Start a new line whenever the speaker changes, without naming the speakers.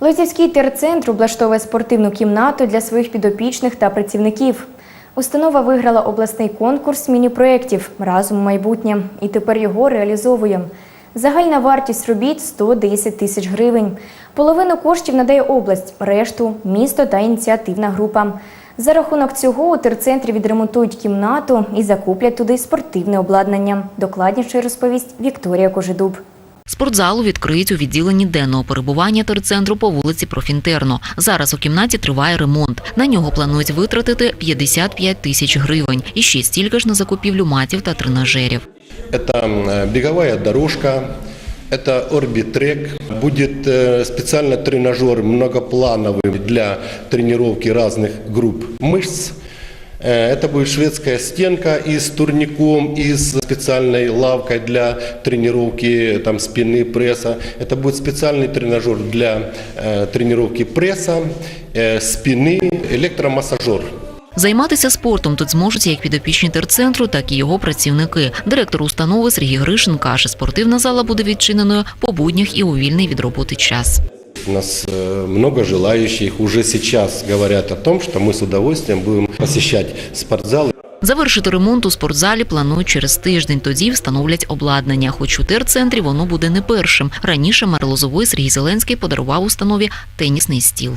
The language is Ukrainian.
Лозівський терцентр облаштовує спортивну кімнату для своїх підопічних та працівників. Установа виграла обласний конкурс міні-проєктів Разом майбутнє і тепер його реалізовує. Загальна вартість робіт 110 тисяч гривень. Половину коштів надає область, решту місто та ініціативна група. За рахунок цього у терцентрі відремонтують кімнату і закуплять туди спортивне обладнання. Докладніше розповість Вікторія Кожедуб.
Спортзалу відкриють у відділенні денного перебування терцентру по вулиці Профінтерно. Зараз у кімнаті триває ремонт. На нього планують витратити 55 тисяч гривень і ще стільки ж на закупівлю матів та тренажерів.
Это э, беговая дорожка, это орбитрек. Будет э, специальный тренажер многоплановый для тренировки разных групп мышц. Э, Это будет шведская стенка и с турником, и с специальной лавкой для тренировки там, спины, пресса. Это будет специальный тренажер для э, тренировки пресса, э, спины, электромассажер.
Займатися спортом тут зможуть як підопічні терцентру, так і його працівники. Директор установи Сергій Гришин каже, спортивна зала буде відчиненою по буднях і у вільний від роботи час.
У нас э, много желающих уже сейчас говорят о том, что мы с удовольствием будем посещать спортзалы.
Завершити ремонт у спортзалі планують через тиждень. Тоді встановлять обладнання. Хоч у терцентрі воно буде не першим. Раніше мер Лозової Сергій Зеленський подарував установі тенісний стіл.